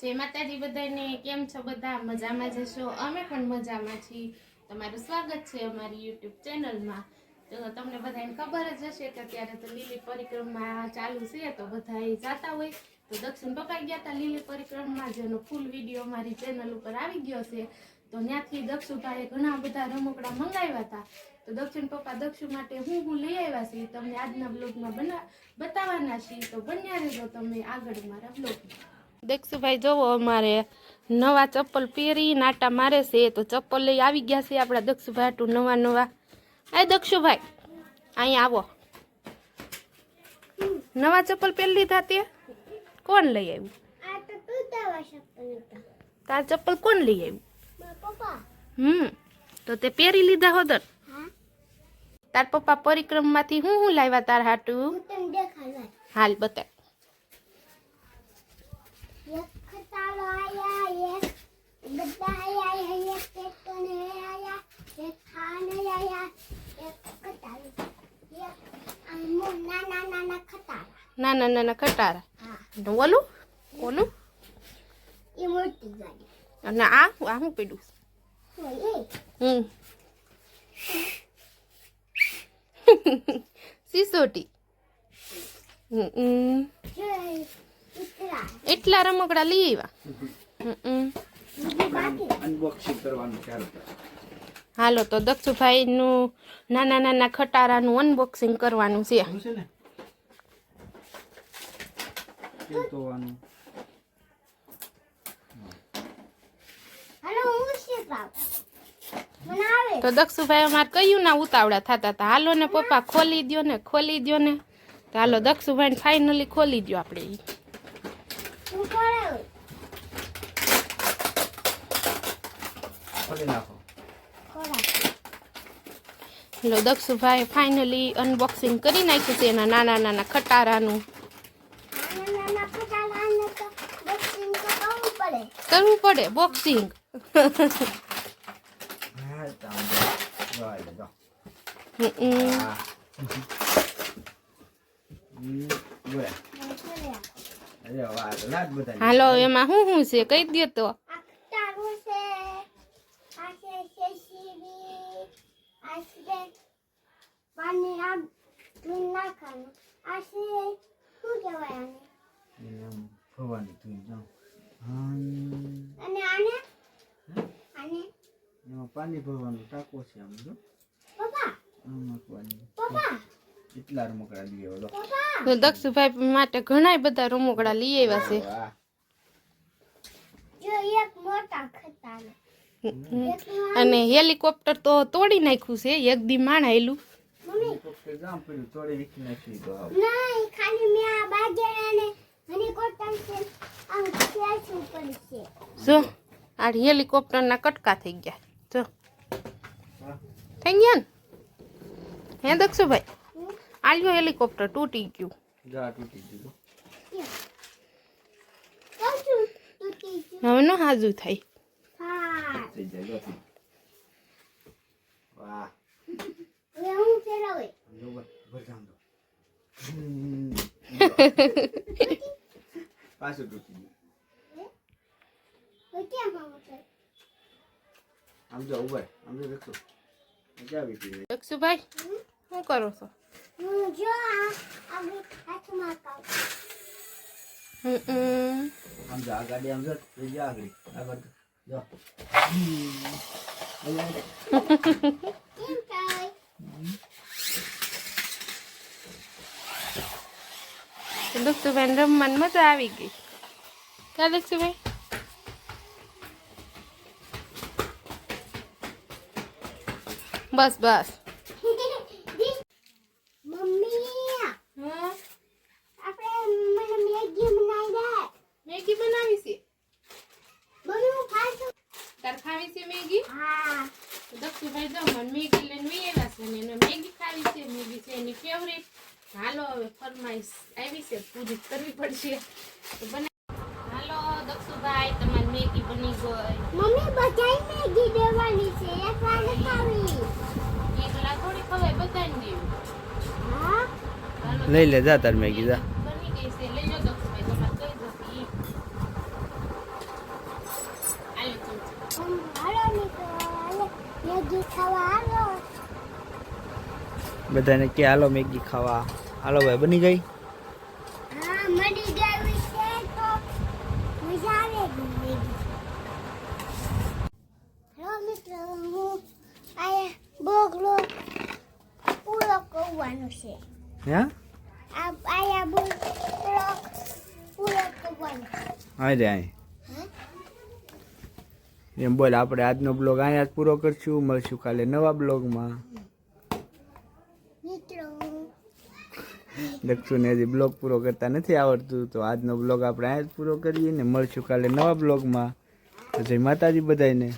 જય માતાજી બધાને કેમ છો? બધા મજામાં જશો અમે પણ મજામાં છીએ. તમારું સ્વાગત છે અમારી યુટ્યુબ ચેનલમાં. તો તમને બધાને ખબર જ હશે કે અત્યારે તો લીલી પરિક્રમા ચાલુ છે, તો બધા જાતા હોય. તો દક્ષિણ પપ્પા ગયા હતા લીલી પરિક્રમા જેનો ફૂલ વીડિયો અમારી ચેનલ ઉપર આવી ગયો છે. તો ત્યાંથી દક્ષુભાઈએ ઘણા બધા રમકડા મંગાવ્યા હતા તો દક્ષિણ પપ્પા, દક્ષુ માટે હું હું લઈ આવ્યા છીએ તમને આજના બ્લોગમાં બના, બતાવવાના છીએ. તો બન્યા રહેજો, તમે આગળ મારા બ્લોગમાં દક્ષુભાઈ જોવો અમારે નવા ચપ્પલ પહેરી નાટા મારે છે તો ચપ્પલ લઈ આવી ગયા છે આપણા દક્ષુભાઈ હાટું નવા નવા. આ દક્ષુભાઈ અહીંયા આવો. નવા ચપ્પલ પહેરી લીધા તે? કોણ લઈ આવ્યું? તાર ચપ્પલ કોણ લઈ આવ્યું? હમ તો તે પહેરી લીધા હોદર તાર પપ્પા પરિક્રમમાંથી હું હું લાવ્યા તાર હાટું? હાલ બતાવ એક ખટાલો આયા એક બધા આયા એક પેટને આયા એક ખાને આયા એક ખટાલો એક આમો નાના નાના ખટાલા નાના નાના ખટારા હા અને ઓલું ઓલું એ મોટી ગાડી અને આ આ હું પીડું હોય એ હમ સિસોટી હમ એટલા રમકડા લઈ આવ્યા? હાલો તો દક્ષુભાઈનું નાના નાના ખટારાનું અનબોક્સિંગ કરવાનું છે. શું છે ને? કેમ ધોવાનું. હાલો હું શીખવાવ મને આવે. તો દક્ષુભાઈ અમારે કયું ના ઉતાવળા થતા હતા. હાલો ને પપ્પા ખોલી દ્યો ને ખોલી દ્યો ને. તો હાલો દક્ષુભાઈ ફાઇનલી ખોલી દ્યો આપણે ઈ. હું કરાવ ખોલી નાખો ખોરાક હાલો દક્ષુભાઈ ફાઇનલી અનબોક્સિંગ કરી નાખ્યું છે એના નાના નાના ખટારાનું. નાના નાના ખટાલાને તો બોક્સિંગ તો કરવું પડે કરવું પડે બોક્સિંગ હા ચાલો જો આવી જાઓ હા હમ, બોલે અરે વાહ તો લાટ બધા હાલો એમાં શું શું છે કહી દે તો આખટારું છે આ છે શેશીરી આ છે? પાણી આ ધૂન નાખવાનું આ શું કહેવાય આમ ફરવાની તું જાઓ અને આને? આને પાણી ભરવાનું ટાકો છે આમ જો. પપ્પા? આમ પપ્પા? એટલા રમકડા લઈ આવ્યો તો દક્ષુભાઈ માટે ઘણા બધા રમકડા લઈ આવ્યા છે. જો એક મોટા ખટાલો અને હેલિકોપ્ટર તો તોડી નાખ્યું છે એક દી માણાયેલું મમ્મી. હેલિકોપ્ટર જામ પડ્યું તોડી વીખી નાખ્યું તો નહીં ખાલી મેં આ બાજરાને હની છે આમ ફ્લેશ ઉપર છે. જો આ હેલિકોપ્ટરના કટકા થઈ ગયા. જો. થઈ ગયા ને? હે દક્ષુભાઈ? આલ્યો હેલિકોપ્ટર તૂટી ગયું. જા તૂટી ગયું. હવે નો હાજુ થાય. પાછું તૂટી ગયું હવે કેમ આવું છે આમ જો ઊભા આમ જો દેખો મજા આવી ગઈ. દક્ષુભાઈ શું કરો છો? હું જો આ હાથમાં કાઉ હમ હમ. આમ જો ગાડી આમ જો જા આગળ. આગળ જો. કેમ થાય તો રમવાની મજા આવી ગઈ. કા દક્ષુભાઈ બસ બસ મમ્મી હા આપણે મને મેગી બનાવી દે મેગી બનાવી છે મમ્મી હું ખાઈશું તાર ખાવી છે મેગી? હા. દક્ષુભાઈ જો મને મેગી લઈને આવ્યા છે ને એને મેગી ખાવી છે મેગી છે એની ફેવરેટ હાલો હવે ફરમાઈશ આવી છે પૂરી કરવી પડશે. તો બને હાલો દક્ષુભાઈ તમારી મેગી બની ગઈ. મમ્મી બધાય મેગી દેવાની છે એક વાર નથી ખાવી એકલા થોડી ખવાય બધાને દેવું. હા. લઈ લે જા તાર મેગી જા. બની ગઈ છે લઈ લો દક્ષુભાઈ તમારે કઈ જતી મેગી ખાવા હાલો બધાને કે હાલો મેગી ખાવા. હાલો ભાઈ બની ગઈ? એમ બોલ આપણે આજનો બ્લોગ અહીંયા જ પૂરો કરશું. મળશું કાલે નવા બ્લોગમાં. દક્ષુને હજી બ્લોગ પૂરો કરતા નથી આવડતું, તો આજનો બ્લોગ આપણે આ જ પૂરો કરીએ ને મળશું કાલે નવા બ્લોગમાં. જય માતાજી બધાને